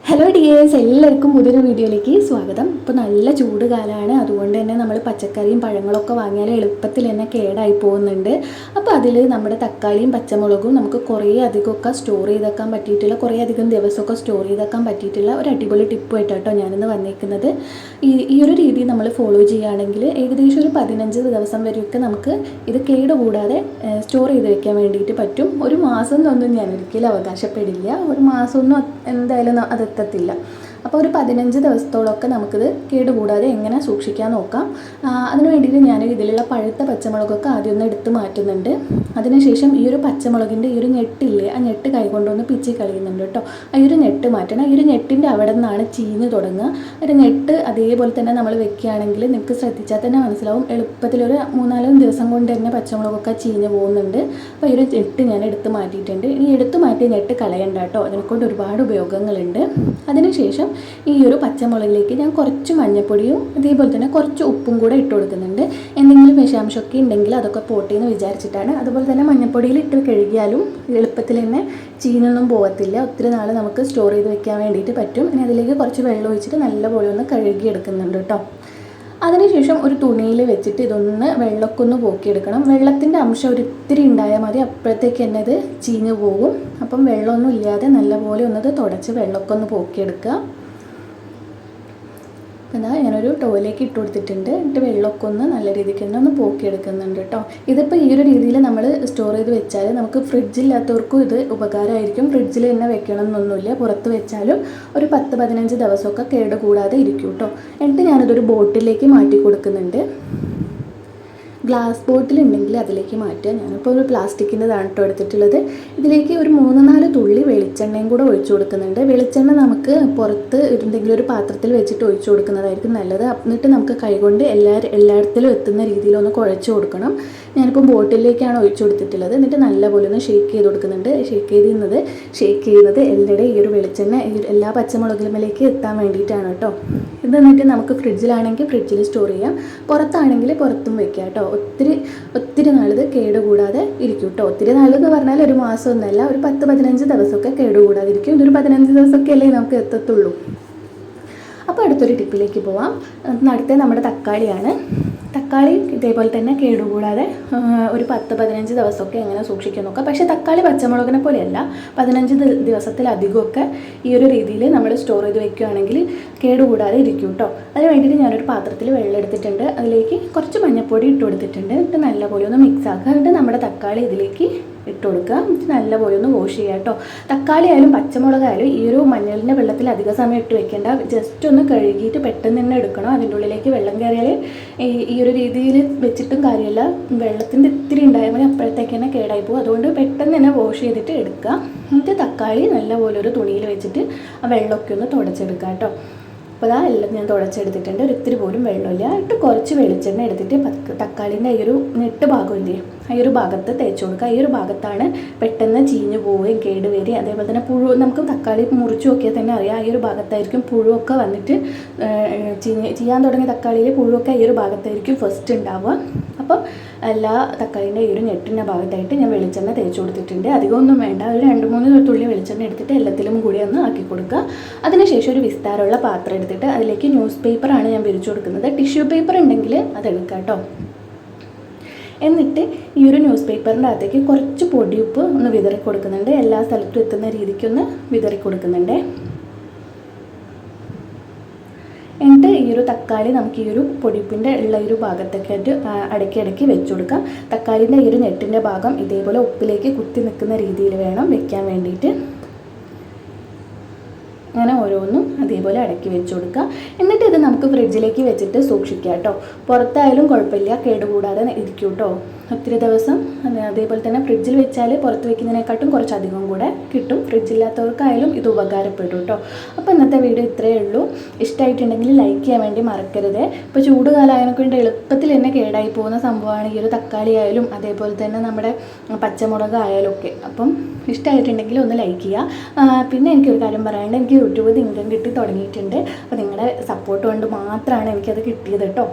Hello dears എല്ലാവർക്കും പുതിയൊരു വീഡിയോയിലേക്ക് സ്വാഗതം. ഇപ്പോൾ നല്ല ചൂട് കാലമാണ് അതുകൊണ്ട് തന്നെ നമ്മൾ പച്ചക്കറിയും പഴങ്ങളൊക്കെ വാങ്ങിയാൽ എളുപ്പത്തിൽ തന്നെ കേടായി പോകുന്നുണ്ട്. അപ്പോൾ അതിൽ നമ്മുടെ തക്കാളിയും പച്ചമുളകും നമുക്ക് കുറേ അധികമൊക്കെ സ്റ്റോർ ചെയ്തേക്കാൻ പറ്റിയിട്ടുള്ള കുറേ അധികം ദിവസമൊക്കെ സ്റ്റോർ ചെയ്തേക്കാൻ പറ്റിയിട്ടുള്ള ഒരു അടിപൊളി ടിപ്പ് കേട്ടോ ഞാനിന്ന് വന്നിരിക്കുന്നത് ഈ ഈ ഒരു രീതി നമ്മൾ ഫോളോ ചെയ്യുകയാണെങ്കിൽ ഏകദേശം ഒരു പതിനഞ്ച് ദിവസം വരെയൊക്കെ നമുക്ക് ഇത് കേടുകൂടാതെ സ്റ്റോർ ചെയ്ത് വെക്കാൻ വേണ്ടിയിട്ട് പറ്റും. ഒരു മാസം എന്നൊന്നും ഞാൻ ഒരിക്കലും അവകാശപ്പെടില്ല. ഒരു മാസമൊന്നും എന്തായാലും ന- അതെത്തത്തില്ല അപ്പോൾ ഒരു പതിനഞ്ച് ദിവസത്തോളമൊക്കെ നമുക്കിത് കേടുകൂടാതെ എങ്ങനെ സൂക്ഷിക്കാൻ നോക്കാം. അതിന് വേണ്ടിയിട്ട് ഞാൻ ഇതിലുള്ള പഴുത്ത പച്ചമുളകൊക്കെ ആദ്യം ഒന്ന് എടുത്ത് മാറ്റുന്നുണ്ട്. അതിനുശേഷം ഈ ഒരു പച്ചമുളകിന്റെ ഈ ഒരു ഞെട്ടില്ലേ ആ ഞെട്ട് കൈകൊണ്ടൊന്ന് പിച്ചി കളയുന്നുണ്ട് കേട്ടോ. ആ ഒരു ഞെട്ട് മാറ്റണം. ഈ ഒരു ഞെട്ടിന്റെ അവിടെ നിന്നാണ് ചീഞ്ഞ് തുടങ്ങുക. ഒരു ഞെട്ട് അതേപോലെ തന്നെ നമ്മൾ വെക്കുകയാണെങ്കിൽ നിങ്ങൾക്ക് ശ്രദ്ധിച്ചാൽ തന്നെ മനസ്സിലാവും. എളുപ്പത്തിലൊരു മൂന്നാലും ദിവസം കൊണ്ട് തന്നെ പച്ചമുളകൊക്കെ ചീഞ്ഞ് പോകുന്നുണ്ട്. അപ്പോൾ ഈ ഒരു ഞെട്ട് ഞാൻ എടുത്ത് മാറ്റിയിട്ടുണ്ട്. ഇനി എടുത്തു മാറ്റിയ ഞെട്ട് കളയണ്ട കേട്ടോ. അതിനെക്കൊണ്ട് ഒരുപാട് ഉപയോഗങ്ങളുണ്ട്. അതിനുശേഷം ഈ ഒരു പച്ചമുളകിലേക്ക് ഞാൻ കുറച്ച് മഞ്ഞൾപ്പൊടിയും അതേപോലെ തന്നെ കുറച്ച് ഉപ്പും കൂടെ ഇട്ട് കൊടുക്കുന്നുണ്ട്. എന്തെങ്കിലും വിഷാംശമൊക്കെ ഉണ്ടെങ്കിൽ അതൊക്കെ പോട്ടെ എന്ന് വിചാരിച്ചിട്ടാണ്. അതുപോലെ തന്നെ മഞ്ഞൾപ്പൊടിയിൽ ഇട്ട് കഴുകിയാലും എളുപ്പത്തിൽ തന്നെ ചീനൊന്നും പോകത്തില്ല. ഒത്തിരി നാൾ നമുക്ക് സ്റ്റോർ ചെയ്ത് വെക്കാൻ വേണ്ടിയിട്ട് പറ്റും. ഇനി അതിലേക്ക് കുറച്ച് വെള്ളം ഒഴിച്ചിട്ട് നല്ലപോലെ ഒന്ന് കഴുകിയെടുക്കുന്നുണ്ട് കേട്ടോ. അതിനുശേഷം ഒരു തുണിയിൽ വെച്ചിട്ട് ഇതൊന്ന് വെള്ളമൊക്കെ ഒന്ന് പോക്കിയെടുക്കണം. വെള്ളത്തിന്റെ അംശം ഒരിത്തിരി ഉണ്ടായാൽ മതി. അപ്പോഴത്തേക്ക് തന്നെ ഇത് ചീഞ്ഞു പോകും. അപ്പം വെള്ളമൊന്നും ഇല്ലാതെ നല്ലപോലെ ഒന്നത് തുടച്ച് വെള്ളമൊക്കെ ഒന്ന് പോക്കിയെടുക്കുക. അപ്പോൾ ഞാനൊരു ടോയിലേക്ക് ഇട്ട് കൊടുത്തിട്ടുണ്ട്. എന്നിട്ട് വെള്ളമൊക്കെ ഒന്ന് നല്ല രീതിക്ക് തന്നെ ഒന്ന് പോക്കിയെടുക്കുന്നുണ്ട് കേട്ടോ. ഇതിപ്പോൾ ഈ ഒരു രീതിയിൽ നമ്മൾ സ്റ്റോർ ചെയ്ത് വെച്ചാൽ നമുക്ക് ഫ്രിഡ്ജില്ലാത്തവർക്കും ഇത് ഉപകാരമായിരിക്കും. ഫ്രിഡ്ജിൽ തന്നെ വെക്കണം എന്നൊന്നുമില്ല പുറത്ത് വെച്ചാലും ഒരു പത്ത് പതിനഞ്ച് ദിവസമൊക്കെ കേട് കൂടാതെ ഇരിക്കും കേട്ടോ. എന്നിട്ട് ഞാനിതൊരു ബോട്ടിലേക്ക് മാറ്റി കൊടുക്കുന്നുണ്ട്. ഗ്ലാസ് ബോട്ടിൽ ഉണ്ടെങ്കിൽ അതിലേക്ക് മാറ്റുക. ഞാനിപ്പോൾ ഒരു പ്ലാസ്റ്റിക്കിന്റെതാണ് കേട്ടോ എടുത്തിട്ടുള്ളത്. ഇതിലേക്ക് ഒരു മൂന്ന് നാല് തുള്ളി വെളിച്ചെണ്ണയും കൂടെ ഒഴിച്ചു കൊടുക്കുന്നുണ്ട്. വെളിച്ചെണ്ണ നമുക്ക് പുറത്ത് എന്തെങ്കിലും ഒരു പാത്രത്തിൽ വെച്ചിട്ട് ഒഴിച്ചു കൊടുക്കുന്നതായിരിക്കും നല്ലത്. എന്നിട്ട് നമുക്ക് കൈകൊണ്ട് എല്ലാ എല്ലായിടത്തിലും എത്തുന്ന രീതിയിൽ ഒന്ന് കുഴച്ച് കൊടുക്കണം. ഞാനിപ്പോൾ ബോട്ടിലേക്കാണ് ഒഴിച്ചു കൊടുത്തിട്ടുള്ളത്. എന്നിട്ട് നല്ലപോലെ ഒന്ന് ഷേക്ക് ചെയ്ത് കൊടുക്കുന്നുണ്ട്. ഷേക്ക് ചെയ്യുന്നത് ഷേക്ക് ചെയ്യുന്നത് എല്ലാവരുടെ ഈ ഒരു വെളിച്ചെണ്ണ എല്ലാ പച്ചമുളകിലുമേലേക്ക് എത്താൻ വേണ്ടിയിട്ടാണ് കേട്ടോ ഇത് എന്നിട്ട് നമുക്ക് ഫ്രിഡ്ജിലാണെങ്കിൽ ഫ്രിഡ്ജിൽ സ്റ്റോർ ചെയ്യാം. പുറത്താണെങ്കിൽ പുറത്തും വെക്കാം കേട്ടോ ഒത്തിരി ഒത്തിരി നാളിത് കേടുകൂടാതെ ഇരിക്കും കേട്ടോ ഒത്തിരി നാളെന്ന് പറഞ്ഞാൽ ഒരു മാസമൊന്നുമല്ല ഒരു പത്ത് പതിനഞ്ച് ദിവസമൊക്കെ കേടുകൂടാതെ ഇരിക്കും ഇതൊരു പതിനഞ്ച് ദിവസമൊക്കെ അല്ലേ നമുക്ക് എത്തത്തുള്ളൂ. അപ്പോൾ അടുത്തൊരു ടിപ്പിലേക്ക് പോവാം. അടുത്ത നമ്മുടെ തക്കാളിയാണ്. തക്കാളി ഇതേപോലെ തന്നെ കേടുകൂടാതെ ഒരു പത്ത് പതിനഞ്ച് ദിവസമൊക്കെ എങ്ങനെ സൂക്ഷിക്കാൻ നോക്കാം പക്ഷേ തക്കാളി പച്ചമുളകിനെ പോലെയല്ല. പതിനഞ്ച് ദിവസത്തിലധികമൊക്കെ ഈ ഒരു രീതിയിൽ നമ്മൾ സ്റ്റോർ ചെയ്ത് വെക്കുകയാണെങ്കിൽ കേടുകൂടാതെ ഇരിക്കും കേട്ടോ അതിന് വേണ്ടിയിട്ട് ഞാനൊരു പാത്രത്തിൽ വെള്ളം എടുത്തിട്ടുണ്ട്. അതിലേക്ക് കുറച്ച് മഞ്ഞൾപ്പൊടി ഇട്ട് കൊടുത്തിട്ടുണ്ട്. എന്നിട്ട് നല്ലപോലെ ഒന്ന് മിക്സ് ആക്കുക. എന്നിട്ട് നമ്മുടെ തക്കാളി ഇതിലേക്ക് ഇട്ട് കൊടുക്കുക. എന്നിട്ട് നല്ലപോലെ ഒന്ന് വാഷ് ചെയ്യുക കേട്ടോ. തക്കാളി ആയാലും പച്ചമുളകായാലും ഈ ഒരു മഞ്ഞളിന്റെ വെള്ളത്തിൽ അധിക സമയം ഇട്ട് വെക്കേണ്ട. ജസ്റ്റ് ഒന്ന് കഴുകിയിട്ട് പെട്ടെന്ന് തന്നെ എടുക്കണം. അതിന്റെ ഉള്ളിലേക്ക് വെള്ളം കയറിയാൽ ഈ ഒരു രീതിയിൽ വെച്ചിട്ടും കാര്യമില്ല. വെള്ളത്തിന്റെ ഇത്തിരി ഉണ്ടായാൽ മതി അപ്പോഴത്തേക്ക് തന്നെ കേടായി പോകും. അതുകൊണ്ട് പെട്ടെന്ന് തന്നെ വാഷ് ചെയ്തിട്ട് എടുക്കുക. എന്നിട്ട് തക്കാളി നല്ലപോലെ ഒരു തുണിയിൽ വെച്ചിട്ട് ആ വെള്ളമൊക്കെ ഒന്ന് തുടച്ചെടുക്കുക കേട്ടോ. അപ്പോൾ എല്ലാം ഞാൻ തുടച്ചെടുത്തിട്ടുണ്ട്. ഒരു ഇത്തിരി പോലും വെള്ളമില്ല. ഇട്ട് കുറച്ച് വെളിച്ചെണ്ണ എടുത്തിട്ട് തക്കാളിന്റെ ഈ ഒരു നെട്ട് ഭാഗമില്ലേ ആ ഒരു ഭാഗത്ത് തേച്ച് കൊടുക്കുക. ഈ ഒരു ഭാഗത്താണ് പെട്ടെന്ന് ചീഞ്ഞു പോവുകയും കേട് വരികയും അതേപോലെ തന്നെ പുഴു നമുക്ക് തക്കാളി മുറിച്ച് നോക്കിയാൽ തന്നെ അറിയാം. ഈ ഒരു ഭാഗത്തായിരിക്കും പുഴുവൊക്കെ വന്നിട്ട് ചീഞ്ഞ് ചെയ്യാൻ തുടങ്ങിയ തക്കാളിയിൽ പുഴുവൊക്കെ ഈ ഒരു ഭാഗത്തായിരിക്കും ഫസ്റ്റ് ഉണ്ടാവുക. അപ്പം എല്ലാ തക്കാളിന്റെ ഈ ഒരു ഞെട്ടിന്റെ ഭാഗത്തായിട്ട് ഞാൻ വെളിച്ചെണ്ണ തേച്ച് കൊടുത്തിട്ടുണ്ട്. അധികമൊന്നും വേണ്ട. ഒരു രണ്ട് മൂന്ന് തുള്ളി വെളിച്ചെണ്ണ എടുത്തിട്ട് എല്ലാത്തിലും കൂടി ഒന്ന് ആക്കി കൊടുക്കുക. അതിനുശേഷം ഒരു വിസ്താരമുള്ള പാത്രം എടുത്തിട്ട് അതിലേക്ക് ന്യൂസ് പേപ്പറാണ് ഞാൻ വിരിച്ചു കൊടുക്കുന്നത്. ടിഷ്യൂ പേപ്പർ ഉണ്ടെങ്കിൽ അതെടുക്കാം കേട്ടോ. എന്നിട്ട് ഈ ഒരു ന്യൂസ് പേപ്പറിന്റെ അകത്തേക്ക് കുറച്ച് പൊടിയുപ്പ് ഒന്ന് വിതറി കൊടുക്കുന്നുണ്ട് എല്ലാ സ്ഥലത്തും എത്തുന്ന രീതിക്കൊന്ന് വിതറി കൊടുക്കുന്നുണ്ട് എന്നിട്ട് ഈ ഒരു തക്കാളി നമുക്ക് ഈ ഒരു പൊടിപ്പിന്റെ ഉള്ള ഒരു ഭാഗത്തൊക്കെ ആയിട്ട് ആ, അടക്കി അടക്കി വെച്ച് കൊടുക്കാം തക്കാളിന്റെ ഈ ഒരു നെറ്റിന്റെ ഭാഗം ഇതേപോലെ ഉപ്പിലേക്ക് കുത്തി നിൽക്കുന്ന രീതിയിൽ വേണം വെക്കാൻ വേണ്ടിയിട്ട്. അങ്ങനെ ഓരോന്നും അതേപോലെ അടക്കി വെച്ച് കൊടുക്കുക എന്നിട്ട് ഇത് നമുക്ക് ഫ്രിഡ്ജിലേക്ക് വെച്ചിട്ട് സൂക്ഷിക്കാം കേട്ടോ. പുറത്തായാലും കുഴപ്പമില്ല കേടുകൂടാതെ ഇരിക്കും ഒത്തിരി ദിവസം അത് അതേപോലെ തന്നെ ഫ്രിഡ്ജിൽ വെച്ചാൽ പുറത്ത് വെക്കുന്നതിനെക്കാട്ടും കുറച്ചധികം കൂടെ കിട്ടും. ഫ്രിഡ്ജില്ലാത്തവർക്കായാലും ഇത് ഉപകാരപ്പെടും കേട്ടോ അപ്പോൾ ഇന്നത്തെ വീഡിയോ ഇത്രയേ ഉള്ളൂ. ഇഷ്ടമായിട്ടുണ്ടെങ്കിൽ ലൈക്ക് ചെയ്യാൻ വേണ്ടി മറക്കരുത്. ഇപ്പോൾ ചൂട് കാലമായതിനെ കൊണ്ട് എളുപ്പത്തിൽ തന്നെ കേടായി പോകുന്ന സംഭവമാണ് ഈ ഒരു തക്കാളി ആയാലും അതേപോലെ തന്നെ നമ്മുടെ പച്ചമുളക് ആയാലും ഒക്കെ. അപ്പം ഇഷ്ടമായിട്ടുണ്ടെങ്കിൽ ഒന്ന് ലൈക്ക് ചെയ്യുക പിന്നെ എനിക്കൊരു കാര്യം പറയാനുണ്ട്. എനിക്ക് യൂട്യൂബിൽ ഇൻകം കിട്ടി തുടങ്ങിയിട്ടുണ്ട്. അപ്പോൾ നിങ്ങളുടെ സപ്പോർട്ട് കൊണ്ട് മാത്രമാണ് എനിക്കത് കിട്ടിയത് കേട്ടോ